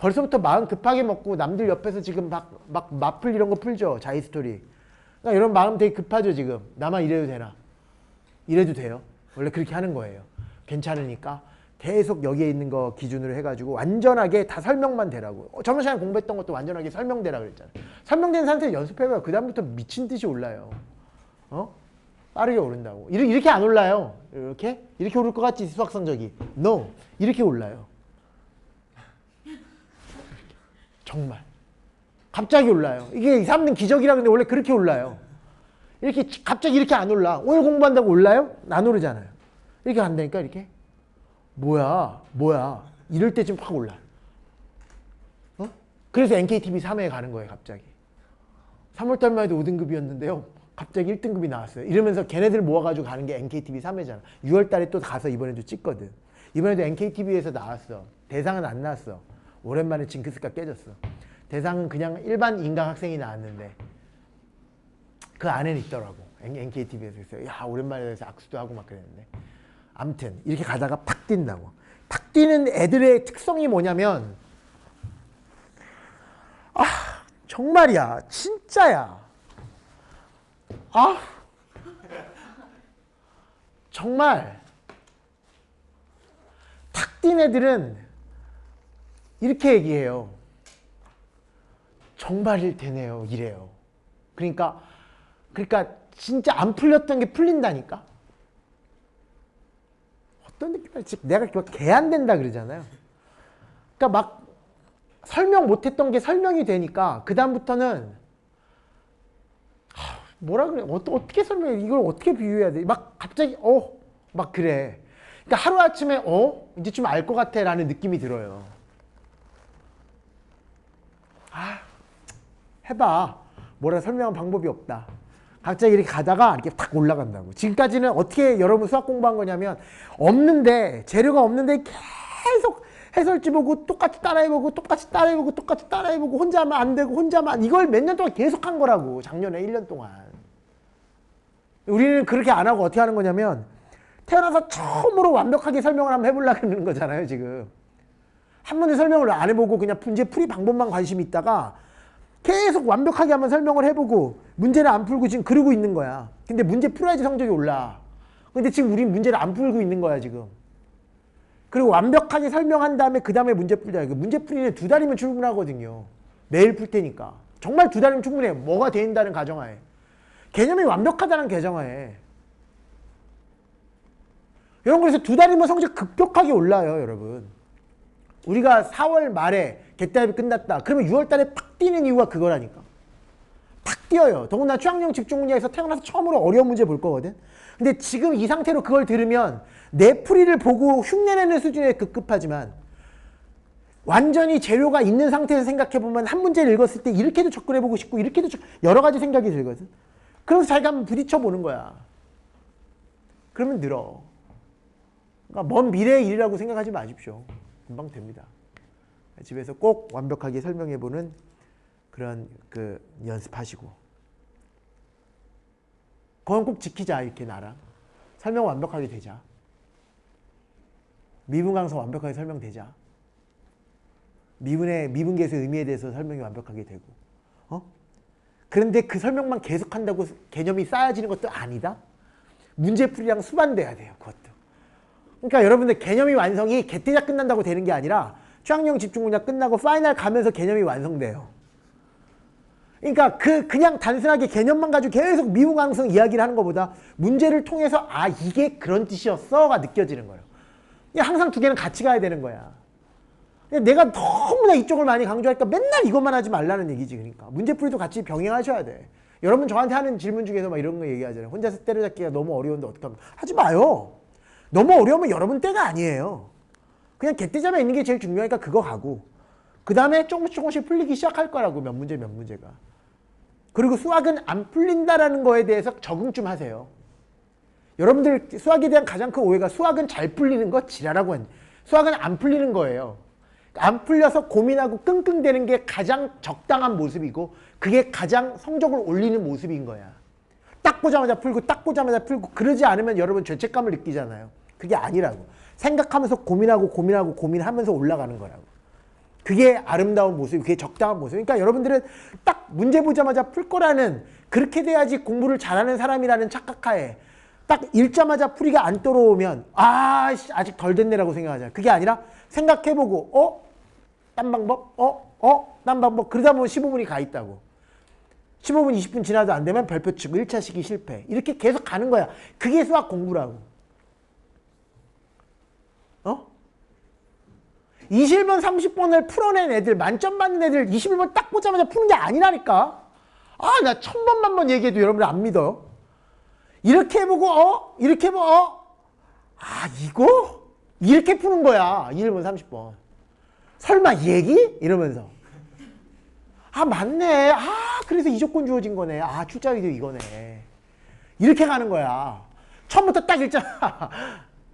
벌써부터 마음 급하게 먹고 남들 옆에서 지금 막, 막 마플 이런 거 풀죠. 자이 스토리. 그러니까 이런 마음 되게 급하죠, 지금. 나만 이래도 되나? 이래도 돼요. 원래 그렇게 하는 거예요. 괜찮으니까 계속 여기에 있는 거 기준으로 해가지고 완전하게 다 설명만 되라고. 어, 저번 시간에 공부했던 것도 완전하게 설명되라 그랬잖아요. 설명된 상태에서 연습해봐요. 그 다음부터 미친 듯이 올라요. 어? 빠르게 오른다고. 이렇게, 이렇게 안 올라요. 이렇게? 이렇게 오를 것 같지, 수학 성적이. No. 이렇게 올라요. 정말. 갑자기 올라요. 이게 사람들은 기적이라 근데 원래 그렇게 올라요. 이렇게 갑자기 이렇게 안 올라. 오늘 공부한다고 올라요? 안 오르잖아요. 이렇게 간다니까 이렇게. 뭐야, 뭐야. 이럴 때쯤 확 올라. 어? 그래서 NKTV 3회에 가는 거예요, 갑자기. 3월달만 해도 5등급이었는데요. 갑자기 1등급이 나왔어요. 이러면서 걔네들 모아가지고 가는 게 NKTV 3회잖아. 6월달에 또 가서 이번에도 찍거든. 이번에도 NKTV에서 나왔어. 대상은 안 나왔어. 오랜만에 징크스가 깨졌어. 대상은 그냥 일반 인강 학생이 나왔는데 그 안에는 있더라고. NKTV에서 있어요. 야 오랜만에 그래서 악수도 하고 막 그랬는데. 아무튼 이렇게 가다가 팍 뛴다고. 팍 뛰는 애들의 특성이 뭐냐면 아 정말이야 진짜야. 아 정말 탁 뛴 애들은 이렇게 얘기해요. 정말일 테네요. 이래요. 그러니까 그러니까 진짜 안 풀렸던 게 풀린다니까. 어떤? 즉 내가 막 개안 된다 그러잖아요. 그러니까 막 설명 못했던 게 설명이 되니까 그 다음부터는 뭐라 그래? 어, 어떻게 설명해? 이걸 어떻게 비유해야 돼? 막 갑자기 어 막 그래. 그러니까 하루 아침에 어 이제 좀 알 것 같아 라는 느낌이 들어요. 아 해봐. 뭐라 설명한 방법이 없다. 갑자기 이렇게 가다가 이렇게 탁 올라간다고. 지금까지는 어떻게 여러분 수학 공부한 거냐면 없는데 재료가 없는데 계속 해설지 보고 똑같이 따라해보고 똑같이 따라해보고 똑같이 따라해보고 혼자 하면 안 되고 혼자 안- 이걸 몇 년 동안 계속 한 거라고 작년에 1년 동안. 우리는 그렇게 안 하고 어떻게 하는 거냐면 태어나서 처음으로 완벽하게 설명을 한번 해보려고 하는 거잖아요 지금. 한 번도 설명을 안 해보고 그냥 문제 풀이 방법만 관심이 있다가 계속 완벽하게 한번 설명을 해보고 문제를 안 풀고 지금 그러고 있는 거야. 근데 문제 풀어야지 성적이 올라. 근데 지금 우린 문제를 안 풀고 있는 거야 지금. 그리고 완벽하게 설명한 다음에 그 다음에 문제 풀자. 그 문제 풀이는 두 달이면 충분하거든요. 매일 풀 테니까. 정말 두 달이면 충분해요. 뭐가 된다는 가정하에. 개념이 완벽하다는 가정하에. 여러분 그래서 두 달이면 성적 급격하게 올라요 여러분. 우리가 4월 말에 개딸이 끝났다. 그러면 6월 달에 탁 뛰는 이유가 그거라니까. 탁 뛰어요. 더군다나 취학용 집중문제에서 태어나서 처음으로 어려운 문제 볼 거거든. 근데 지금 이 상태로 그걸 들으면 내 풀이를 보고 흉내내는 수준에 급급하지만 완전히 재료가 있는 상태에서 생각해보면 한 문제를 읽었을 때 이렇게도 접근해보고 싶고 이렇게도 접- 여러 가지 생각이 들거든. 그러면서 자기가 한번 부딪혀보는 거야. 그러면 늘어. 그러니까 먼 미래의 일이라고 생각하지 마십시오. 금방 됩니다. 집에서 꼭 완벽하게 설명해보는 그런 그 연습하시고. 그건 꼭 지키자 이렇게 나랑 설명 완벽하게 되자. 미분 강서 완벽하게 설명되자. 미분의 미분계에서 의미에 대해서 설명이 완벽하게 되고. 어? 그런데 그 설명만 계속한다고 개념이 쌓여지는 것도 아니다. 문제풀이랑 수반돼야 돼요. 그것도. 그러니까 여러분들 개념이 완성이 개태자 끝난다고 되는 게 아니라 취향용 집중문제 끝나고 파이널 가면서 개념이 완성돼요. 그러니까 그 그냥 단순하게 개념만 가지고 계속 미분 가능성 이야기를 하는 것보다 문제를 통해서 아 이게 그런 뜻이었어가 느껴지는 거예요. 항상 두 개는 같이 가야 되는 거야. 내가 너무나 이쪽을 많이 강조하니까 맨날 이것만 하지 말라는 얘기지 그러니까 문제풀이도 같이 병행하셔야 돼. 여러분 저한테 하는 질문 중에서 막 이런 거 얘기하잖아요. 혼자서 때려잡기가 너무 어려운데 어떡하면 하지 마요. 너무 어려우면 여러분 때가 아니에요. 그냥 개떼잡에 있는 게 제일 중요하니까 그거 가고 그 다음에 조금씩 조금씩 풀리기 시작할 거라고 몇 문제 몇 문제가. 그리고 수학은 안 풀린다라는 거에 대해서 적응 좀 하세요. 여러분들 수학에 대한 가장 큰 오해가 수학은 잘 풀리는 거 지랄하고 하는 수학은 안 풀리는 거예요. 안 풀려서 고민하고 끙끙대는 게 가장 적당한 모습이고 그게 가장 성적을 올리는 모습인 거야. 딱 보자마자 풀고 딱 보자마자 풀고 그러지 않으면 여러분 죄책감을 느끼잖아요. 그게 아니라고. 생각하면서 고민하고 고민하고 고민하면서 올라가는 거라고. 그게 아름다운 모습, 그게 적당한 모습. 그러니까 여러분들은 딱 문제 보자마자 풀 거라는 그렇게 돼야지 공부를 잘하는 사람이라는 착각하에 딱 읽자마자 풀이가 안 떨어오면 아 씨, 아직 덜 됐네라고 생각하잖아요. 그게 아니라 생각해보고 어? 딴 방법? 어? 어? 딴 방법? 그러다 보면 15분이 가 있다고. 15분, 20분 지나도 안 되면 별표 치고 1차 시기 실패. 이렇게 계속 가는 거야. 그게 수학 공부라고. 어? 21번, 30번을 풀어낸 애들, 만점 받는 애들 21번 딱 보자마자 푸는 게 아니라니까. 아, 나 천번, 만번 얘기해도 여러분들 안 믿어요. 이렇게 해보고, 어? 이렇게 해보고, 어? 아, 이거? 이렇게 푸는 거야. 21번, 30번. 설마 얘기? 이러면서. 아, 맞네. 아, 그래서 이 조건 주어진 거네. 아, 출자위도 이거네. 이렇게 가는 거야. 처음부터 딱 읽잖아.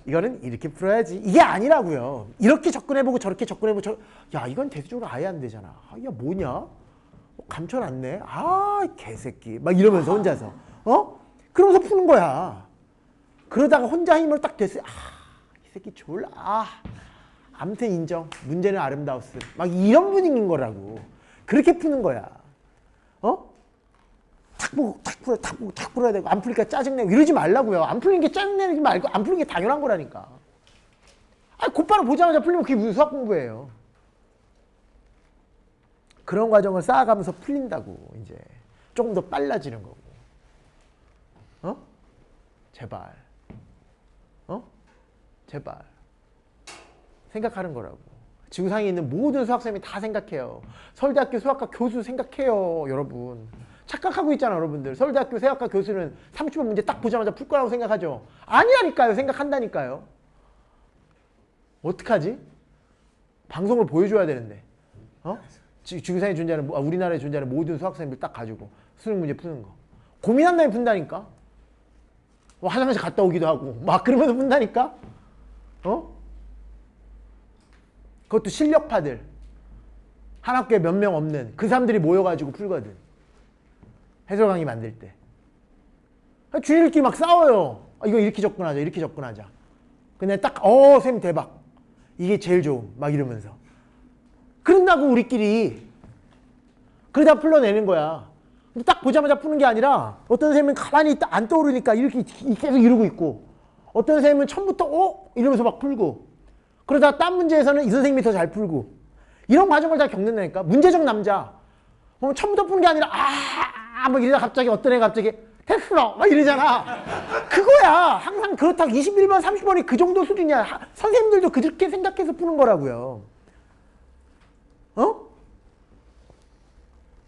이거는 이렇게 풀어야지. 이게 아니라고요. 이렇게 접근해보고 저렇게 접근해보고 저... 야, 이건 대수적으로 아예 안 되잖아. 아, 야, 뭐냐? 어, 감춰 놨네. 아, 개새끼. 막 이러면서 혼자서. 어? 그러면서 푸는 거야. 그러다가 혼자 힘을 딱 됐어요. 아, 이 새끼 졸라. 아, 아무튼 인정. 문제는 아름다웠음. 막 이런 분위기인 거라고. 그렇게 푸는 거야. 어? 탁 보고 탁 풀어 탁 보고 탁 풀어야 되고 안 풀리니까 짜증내고 이러지 말라고요. 안 풀리는 게 짜증내지 말고 안 풀리는 게 당연한 거라니까. 아, 곧바로 보자마자 풀리면 그게 무슨 수학 공부예요. 그런 과정을 쌓아가면서 풀린다고 이제 조금 더 빨라지는 거고. 어? 제발. 어? 제발. 생각하는 거라고. 지구상에 있는 모든 수학쌤이 다 생각해요. 서울대학교 수학과 교수 생각해요, 여러분. 착각하고 있잖아, 여러분들. 서울대학교 수학과 교수는 30번 문제 딱 보자마자 풀 거라고 생각하죠. 아니라니까요, 생각한다니까요. 어떡하지? 방송을 보여줘야 되는데. 어? 지- 지구상에 존재하는, 모- 아, 우리나라에 존재하는 모든 수학생들 딱 가지고 수능 문제 푸는 거. 고민한 다음에 푼다니까? 뭐 화장실 갔다 오기도 하고, 막 그러면서 푼다니까? 어? 그것도 실력파들. 한 학교에 몇 명 없는 그 사람들이 모여가지고 풀거든. 해설 강의 만들 때. 주일끼리 막 싸워요. 아, 이거 이렇게 접근하자, 이렇게 접근하자. 근데 딱, 어, 쌤 대박. 이게 제일 좋음. 막 이러면서. 그런다고 우리끼리. 그러다 풀러내는 거야. 딱 보자마자 푸는 게 아니라 어떤 쌤은 가만히 있다 안 떠오르니까 이렇게 계속 이러고 있고 어떤 쌤은 처음부터 어? 이러면서 막 풀고 그러다 딴 문제에서는 이 선생님이 더 잘 풀고 이런 과정을 다 겪는다니까 문제적 남자 어, 처음부터 푸는 게 아니라 아, 막 이러다 갑자기 어떤 애가 갑자기 됐어 막 이러잖아. 그거야. 항상 그렇다고 21번 30번이 그 정도 수준이야. 하- 선생님들도 그렇게 생각해서 푸는 거라고요. 어?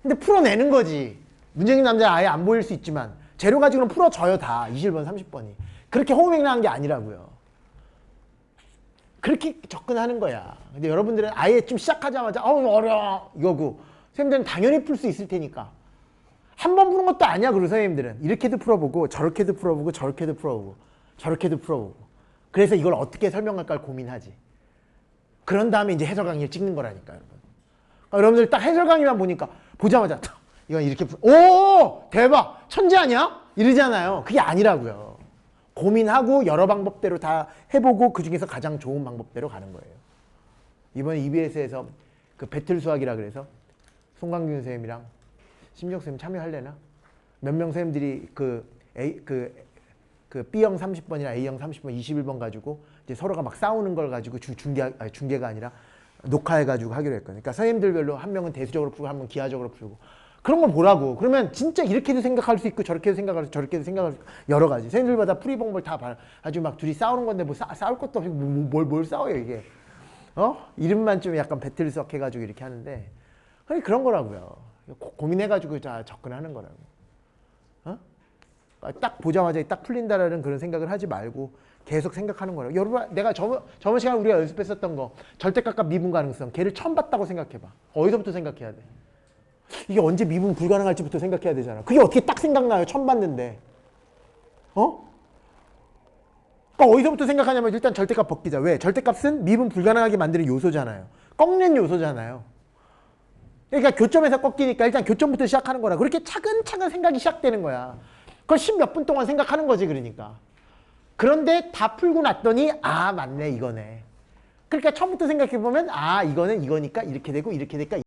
근데 풀어내는 거지. 문제적 남자는 아예 안 보일 수 있지만 재료 가지고는 풀어져요 다. 21번 30번이. 그렇게 허무맹랑한 게 아니라고요. 그렇게 접근하는 거야. 근데 여러분들은 아예 좀 시작하자마자 어우 어려워. 이거고. 선생님들은 당연히 풀 수 있을 테니까 한 번 푸는 것도 아니야 그리고 선생님들은. 이렇게도 풀어보고 저렇게도 풀어보고 저렇게도 풀어보고 저렇게도 풀어보고. 그래서 이걸 어떻게 설명할까 고민하지. 그런 다음에 이제 해설 강의를 찍는 거라니까 여러분. 그러니까 여러분들 딱 해설 강의만 보니까 보자마자 탁, 이건 이렇게 풀- 오! 대박! 천재 아니야? 이러잖아요. 그게 아니라고요. 고민하고 여러 방법대로 다 해보고 그 중에서 가장 좋은 방법대로 가는 거예요. 이번에 EBS에서 그 배틀 수학이라 그래서 송강균 선생님이랑 심지혁 선생님 참여할래나? 몇명 선생님들이 그 A 그, 그 B형 30번이나 A형 30번 21번 가지고 이제 서로가 막 싸우는 걸 가지고 주, 중계 아니, 중계가 아니라 녹화해 가지고 하기로 했거든요. 그러니까 선생님들별로 한 명은 대수적으로 풀고 한 명은 기하적으로 풀고 그런 걸 보라고. 그러면 진짜 이렇게도 생각할 수 있고 저렇게도 생각할 수 저렇게도 생각할 수 여러 가지. 선생님들마다 방법을 다 봐. 아주 막 둘이 싸우는 건데 뭐 싸, 싸울 것도 없이 뭐, 뭘, 뭘 싸워요 이게. 어? 이름만 좀 약간 배틀 수학 해가지고 이렇게 하는데 그냥 그런 거라고요. 고, 고민해가지고 다 접근하는 거라고. 어? 그러니까 딱 보자마자 딱 풀린다라는 그런 생각을 하지 말고 계속 생각하는 거라고. 여러분 내가 저번, 저번 시간에 우리가 연습했었던 거 절대값과 미분 가능성 걔를 처음 봤다고 생각해봐. 어디서부터 생각해야 돼? 이게 언제 미분 불가능할지부터 생각해야 되잖아. 그게 어떻게 딱 생각나요? 처음 봤는데. 어? 그러니까 어디서부터 생각하냐면 일단 절대값 벗기자. 왜? 절대값은 미분 불가능하게 만드는 요소잖아요. 꺾는 요소잖아요. 그러니까 교점에서 꺾이니까 일단 교점부터 시작하는 거라. 그렇게 차근차근 생각이 시작되는 거야. 그걸 십 몇 분 동안 생각하는 거지 그러니까. 그런데 다 풀고 났더니 아 맞네 이거네. 그러니까 처음부터 생각해 보면 아 이거는 이거니까 이렇게 되고 이렇게 될까